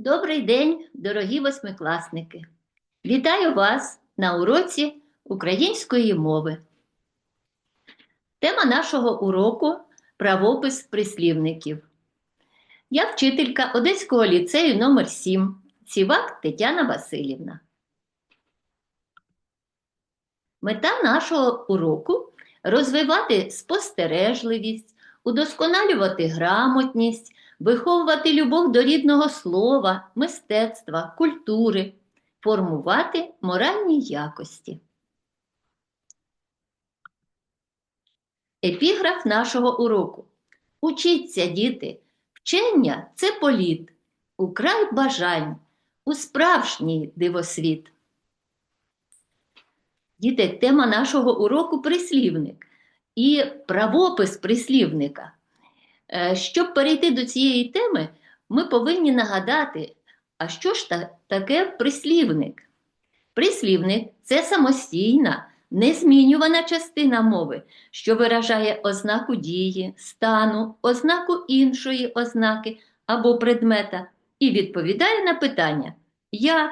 Добрий день, дорогі восьмикласники! Вітаю вас на уроці української мови. Тема нашого уроку правопис прислівників. Я вчителька Одеського ліцею номер 7 Цівак Тетяна Васильівна. Мета нашого уроку розвивати спостережливість, удосконалювати грамотність, виховувати любов до рідного слова, мистецтва, культури, формувати моральні якості. Епіграф нашого уроку. Учіться, діти, вчення це політ, у край бажань, у справжній дивосвіт. Діти, тема нашого уроку прислівник і правопис прислівника. Е, Щоб перейти до цієї теми, ми повинні нагадати, а що ж таке прислівник? Прислівник це самостійна, незмінювана частина мови, що виражає ознаку дії, стану, ознаку іншої ознаки або предмета і відповідає на питання як,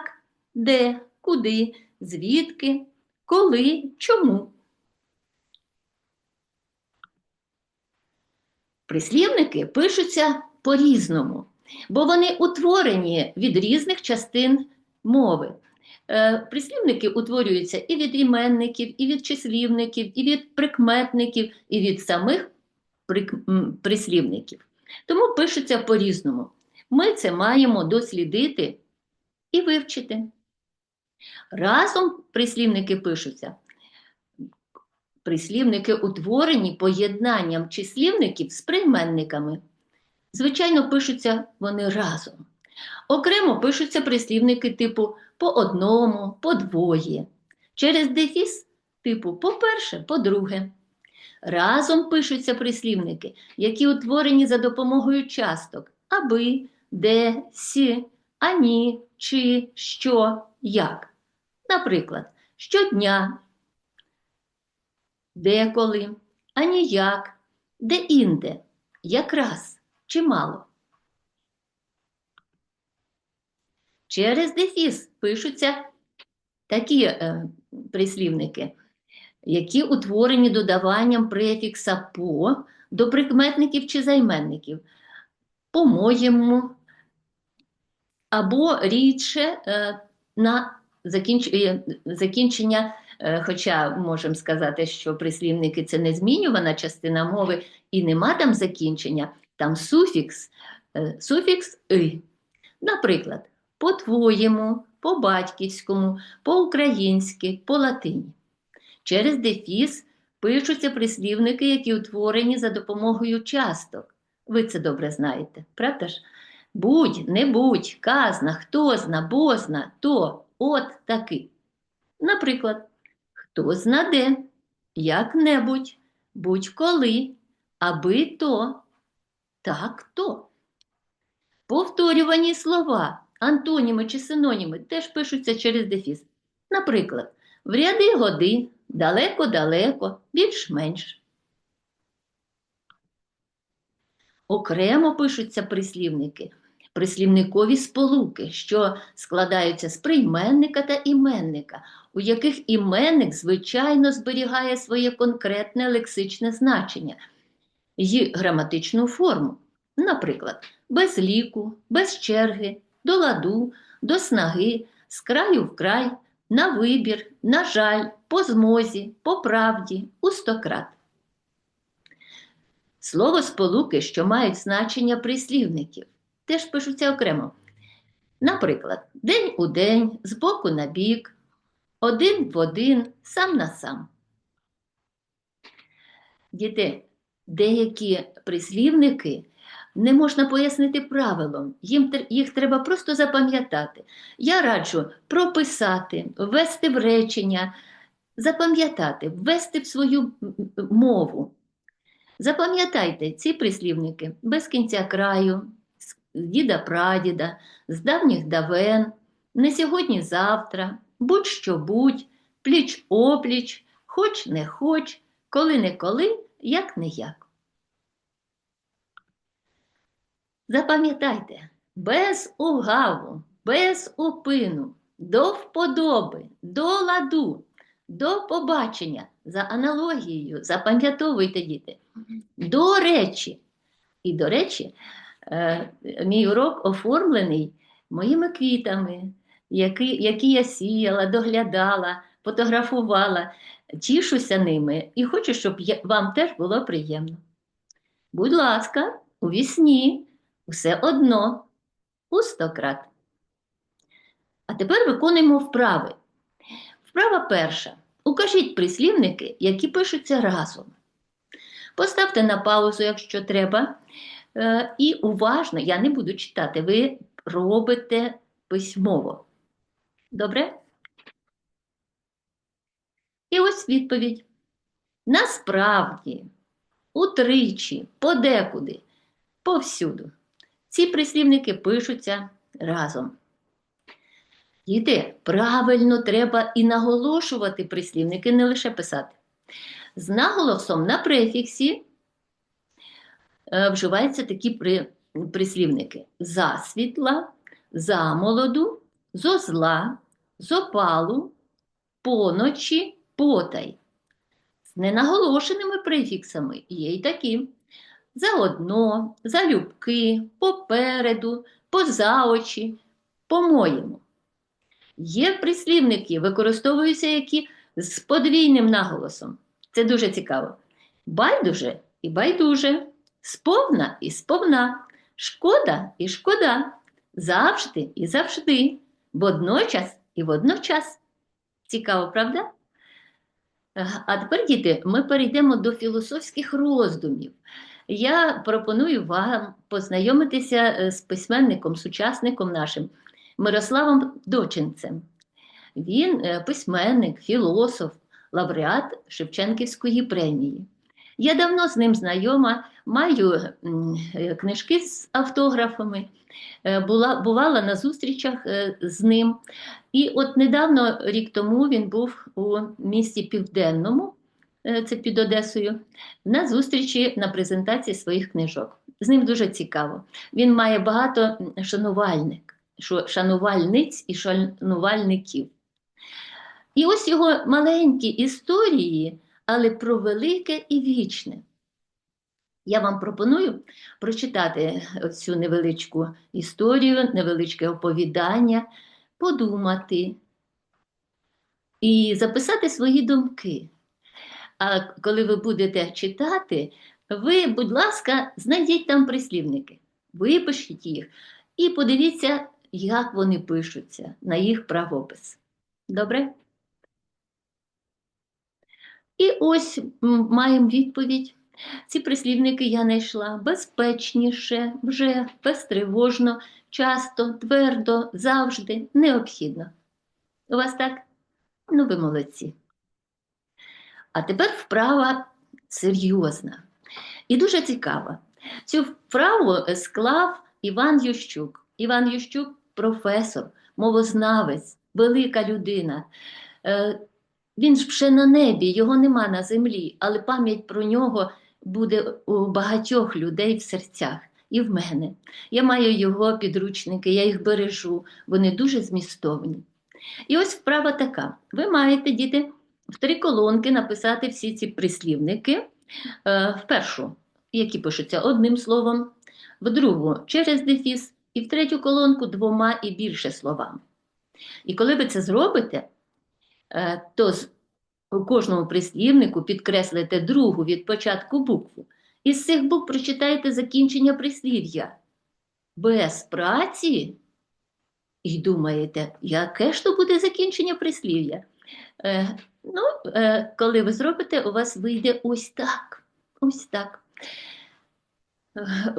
де, куди, звідки, коли, чому. Прислівники пишуться по-різному, бо вони утворені від різних частин мови. Е, Прислівники утворюються і від іменників, і від числівників, і від прикметників, і від самих прислівників. Тому пишуться по-різному. Ми це маємо дослідити і вивчити. Разом прислівники пишуться Прислівники утворені поєднанням числівників з прийменниками. Звичайно, пишуться вони разом. Окремо пишуться прислівники типу по одному, по двоє. Через дефіс типу по-перше, по-друге. Разом пишуться прислівники, які утворені за допомогою часток аби, де, сі, ані, чи, що, як. Наприклад, щодня, деколи, а ніяк, де-інде, якраз, чимало. Через дефіс пишуться такі е, прислівники, які утворені додаванням префікса по до прикметників чи займенників, по-моєму, або рідше е, на закінч... е, закінчення Хоча можемо сказати, що прислівники це не змінювана частина мови і нема там закінчення, там суфікс, е, суфікс «и». Наприклад, по-твоєму, по-батьківському, по-українськи, по-латині. Через дефіс пишуться прислівники, які утворені за допомогою часток. Ви це добре знаєте, правда ж? Будь, не будь, казна, хто зна, бозна, то, от таки. Наприклад, Хто знаде, як-небудь, будь-коли, аби то, так то. Повторювані слова, антоніми чи синоніми теж пишуться через дефіс. Наприклад, в ряди годи, далеко-далеко, більш-менш. Окремо пишуться прислівники, прислівникові сполуки, що складаються з прийменника та іменника, у яких іменник, звичайно, зберігає своє конкретне лексичне значення і граматичну форму. Наприклад, без ліку, без черги, до ладу, до снаги, з краю в край, на вибір, на жаль, по змозі, по правді, у стократ. Слово сполуки, що мають значення прислівників, теж пишуться окремо. Наприклад, день у день, з боку на бік, один в один, сам на сам. Діти, деякі прислівники не можна пояснити правилом, їм, їх треба просто запам'ятати. Я раджу прописати, ввести в речення, запам'ятати, ввести в свою мову. Запам'ятайте ці прислівники без кінця краю, з діда прадіда, з давніх давен, не сьогодні завтра, будь-що будь, пліч опліч, хоч не хоч, коли не коли, як не як. Запам'ятайте, без угаву, без упину, до вподоби, до ладу, до побачення, за аналогією, запам'ятовуйте, діти, до речі. І, до речі, мій урок оформлений моїми квітами, які, які я сіяла, доглядала, фотографувала, тішуся ними і хочу, щоб вам теж було приємно. Будь ласка, у вісні, все одно, у стократ. А тепер виконуємо вправи. Вправа перша. Укажіть прислівники, які пишуться разом. Поставте на паузу, якщо треба. Е, І уважно, я не буду читати, ви робите письмово. Добре? І ось відповідь. Насправді, утричі, подекуди, повсюду. Ці прислівники пишуться разом. Діти, правильно треба і наголошувати прислівники, не лише писати. З наголосом на префіксі вживаються такі при, прислівники: засвітла, замолоду, зозла, зопалу, поночі, потай. З ненаголошеними префіксами є й такі: заодно, залюбки, попереду, поза очі, по-моєму. Є прислівники, використовуються які з подвійним наголосом. Це дуже цікаво. Байдуже і байдуже, сповна і сповна, шкода і шкода, завжди і завжди, водночас і водночас. Цікаво, правда? Е, А тепер, діти, ми перейдемо до філософських роздумів. Я пропоную вам познайомитися е, з письменником, сучасником нашим Мирославом Дочинцем. Він е, письменник, філософ, лауреат Шевченківської премії. Я давно з ним знайома, маю е, книжки з автографами, е, була, бувала на зустрічах е, з ним. І от недавно, рік тому, він був у місті Південному, це під Одесою, на зустрічі на презентації своїх книжок. З ним дуже цікаво. Він має багато шанувальник, шанувальниць і шанувальників. І ось його маленькі історії, але про велике і вічне. Я вам пропоную прочитати цю невеличку історію, невеличке оповідання, подумати і записати свої думки. А коли ви будете читати, ви, будь ласка, знайдіть там прислівники, випишіть їх і подивіться, як вони пишуться на їх правопис. Добре? І ось маємо відповідь. Ці прислівники я знайшла безпечніше, вже безтривожно, часто, твердо, завжди, необхідно. У вас так? Ну, ви молодці. А тепер вправа серйозна і дуже цікава. Цю вправу склав Іван Ющук. Іван Ющук професор, мовознавець, велика людина. Він ж вже на небі, його нема на землі, але пам'ять про нього буде у багатьох людей в серцях і в мене. Я маю його підручники, я їх бережу, вони дуже змістовні. І ось вправа така: ви маєте, діти, в три колонки написати всі ці прислівники. Е, В першу, які пишуться одним словом, в другу через дефіс, і в третю колонку двома і більше словами. І коли ви це зробите, е, то кожному прислівнику підкреслите другу від початку букву. Із цих букв прочитайте закінчення прислів'я. Без праці. І думаєте, яке ж то буде закінчення прислів'я? Е, ну, е, коли ви зробите, у вас вийде ось так. Ось так. Е,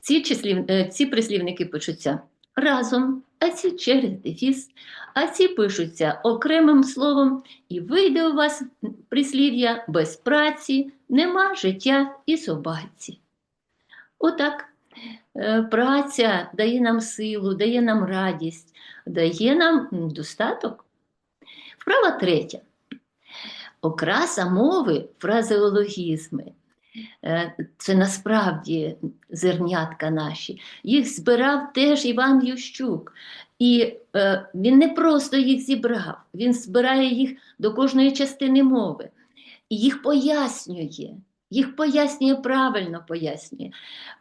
Ці, числів, е, ці прислівники пишуться разом, а ці через дефіс, а ці пишуться окремим словом, і вийде у вас прислів'я без праці, нема життя і собаці. Отак. Е, Праця дає нам силу, дає нам радість, дає нам достаток. Вправа третя. Окраса мови фразеологізми. Е, Це насправді зернятка наші. Їх збирав теж Іван Ющук. І е, він не просто їх зібрав, він збирає їх до кожної частини мови. І їх пояснює, їх пояснює правильно пояснює.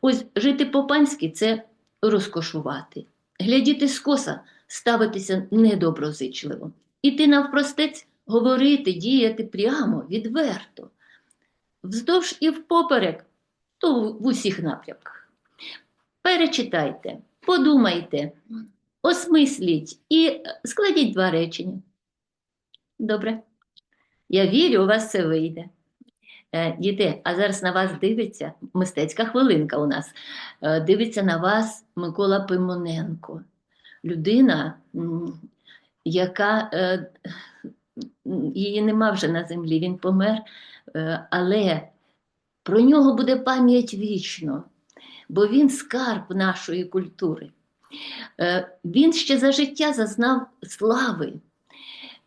Ось жити по-панськи це розкошувати, глядіти скоса, ставитися недоброзичливо, іти навпростець, говорити, діяти прямо, відверто, вздовж і впоперек, то в- усіх напрямках. Перечитайте, подумайте, осмисліть і е, складіть два речення. Добре. Я вірю, у вас це вийде. Е, Діти, а зараз на вас дивиться мистецька хвилинка у нас. Е, Дивиться на вас Микола Пимоненко. Людина, яка її нема вже на землі, він помер, але про нього буде пам'ять вічно, бо він скарб нашої культури. Е, Він ще за життя зазнав слави.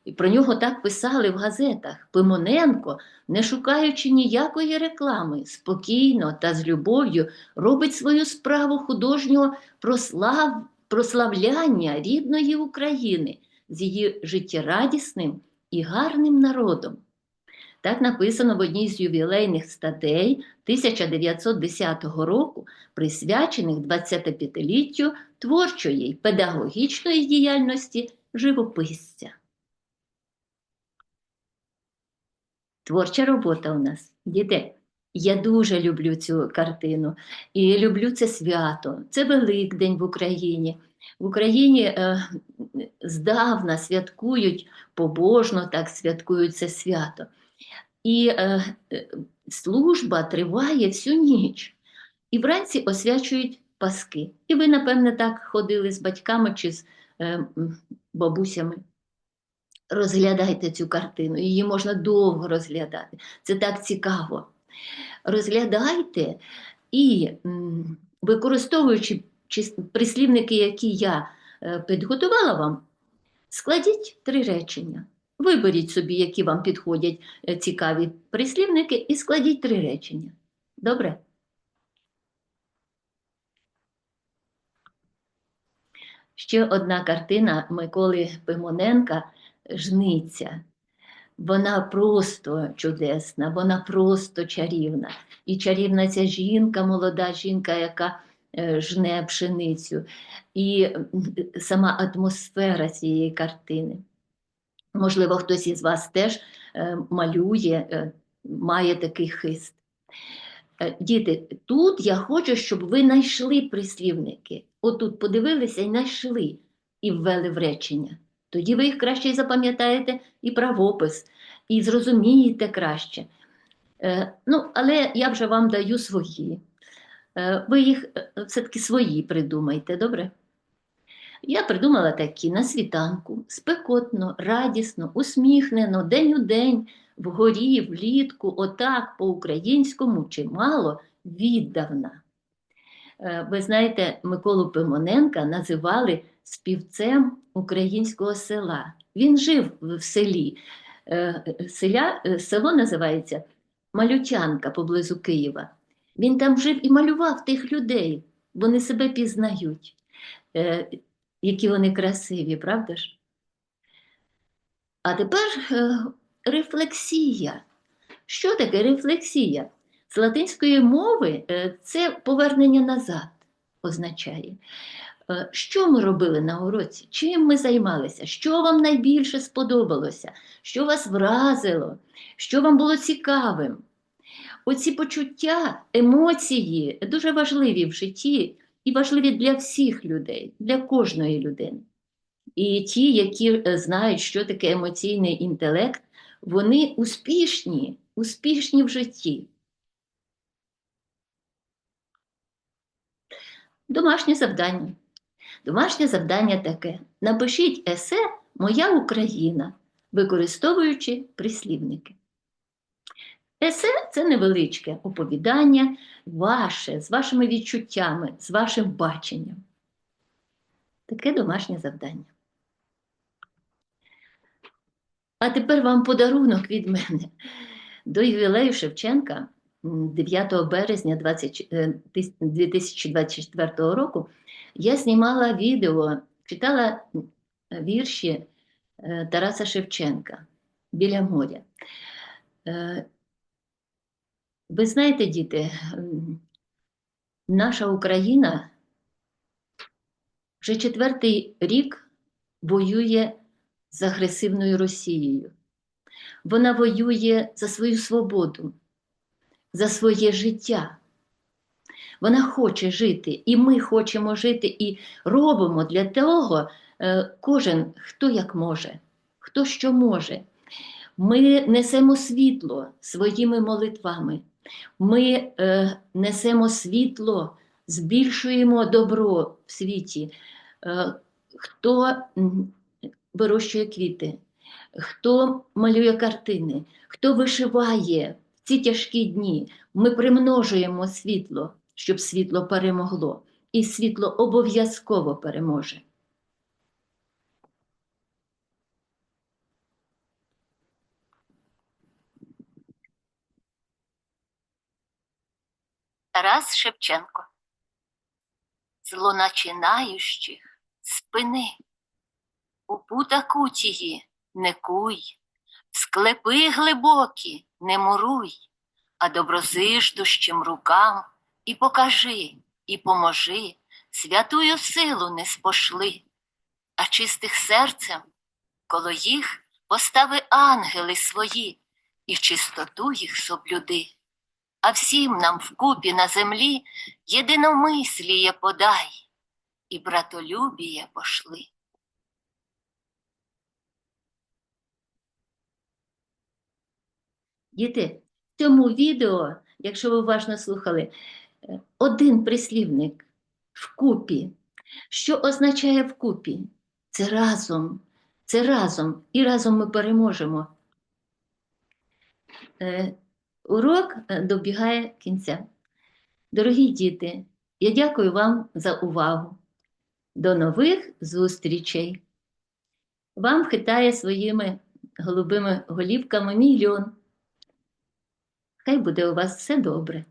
І про нього так писали в газетах. Пимоненко, не шукаючи ніякої реклами, спокійно та з любов'ю робить свою справу художнього прослав... прославляння рідної України з її життєрадісним і гарним народом. Так написано в одній з ювілейних статей 1910 року, присвячених 25-літтю творчої педагогічної діяльності живописця. Творча робота у нас. Діти, я дуже люблю цю картину і люблю це свято. Це Великдень в Україні. В Україні е, здавна святкують побожно, так святкують це свято. І е, е, служба триває всю ніч. І вранці освячують паски. І ви, напевне, так ходили з батьками чи з е, бабусями. Розглядайте цю картину, її можна довго розглядати. Це так цікаво. Розглядайте і, використовуючи прислівники, які я е, підготувала вам, складіть три речення. Виберіть собі, які вам підходять е, цікаві прислівники, і складіть три речення. Добре? Ще одна картина Миколи Пимоненка Жниця. Вона просто чудесна, вона просто чарівна. І чарівна ця жінка, молода жінка, яка е, жне пшеницю, і сама атмосфера цієї картини. Можливо, хтось із вас теж е, малює, е, має такий хист. Е, Діти, тут я хочу, щоб ви знайшли прислівники. Отут подивилися і знайшли, і ввели в речення. Тоді ви їх краще запам'ятаєте і правопис, і зрозумієте краще. Ну, але я вже вам даю свої. Ви їх все-таки свої придумайте, добре? Я придумала такі на світанку, спекотно, радісно, усміхнено, день у день, вгорі, влітку, отак, по-українському чимало віддавна. Е, Ви знаєте, Миколу Пимоненка називали співцем українського села. Він жив в селі. Е, Селя, е, село називається Малютянка поблизу Києва. Він там жив і малював тих людей. Вони себе пізнають, які вони красиві, правда ж? А тепер е, рефлексія. Що таке рефлексія? З латинської мови е, це повернення назад означає. Е, Що ми робили на уроці? Чим ми займалися? Що вам найбільше сподобалося? Що вас вразило? Що вам було цікавим? Оці почуття, емоції дуже важливі в житті і важливі для всіх людей, для кожної людини. І ті, які е, знають, що таке емоційний інтелект, вони успішні, успішні в житті. Домашнє завдання. Домашнє завдання таке: напишіть есе Моя Україна, використовуючи прислівники. Есе це невеличке оповідання ваше, з вашими відчуттями, з вашим баченням. Таке домашнє завдання. А тепер вам подарунок від мене. До ювілею Шевченка 9 березня 20 е, 2024 року я знімала відео, читала вірші е, Тараса Шевченка біля моря. Ви знаєте, діти, наша Україна вже четвертий рік воює з агресивною Росією. Вона воює за свою свободу, за своє життя. Вона хоче жити, і ми хочемо жити, і робимо для того е, кожен, хто як може, хто що може. Ми несемо світло своїми молитвами. Ми е, несемо світло, збільшуємо добро в світі. Е, хто вирощує квіти, хто малює картини, хто вишиває в ці тяжкі дні. Ми примножуємо світло, щоб світло перемогло. І світло обов'язково переможе. Тарас Шевченко. Злоначинаючих спини. У пута кутії не куй, в склепи глибокі не муруй, а доброзиждущим рукам і покажи, і поможи, святую силу не спошли, а чистих серцем коло їх постави ангели свої, і чистоту їх соблюди. А всім нам вкупі на землі єдиномисліє подай, і братолюбіє пошли. Діти, в цьому відео, якщо ви уважно слухали, е, один прислівник вкупі. Що означає вкупі? Це разом, це разом, і разом ми переможемо. Урок е, добігає кінця. Дорогі діти, я дякую вам за увагу. До нових зустрічей. Вам хитає своїми голубими голівками мій льон. Хай буде у вас все добре.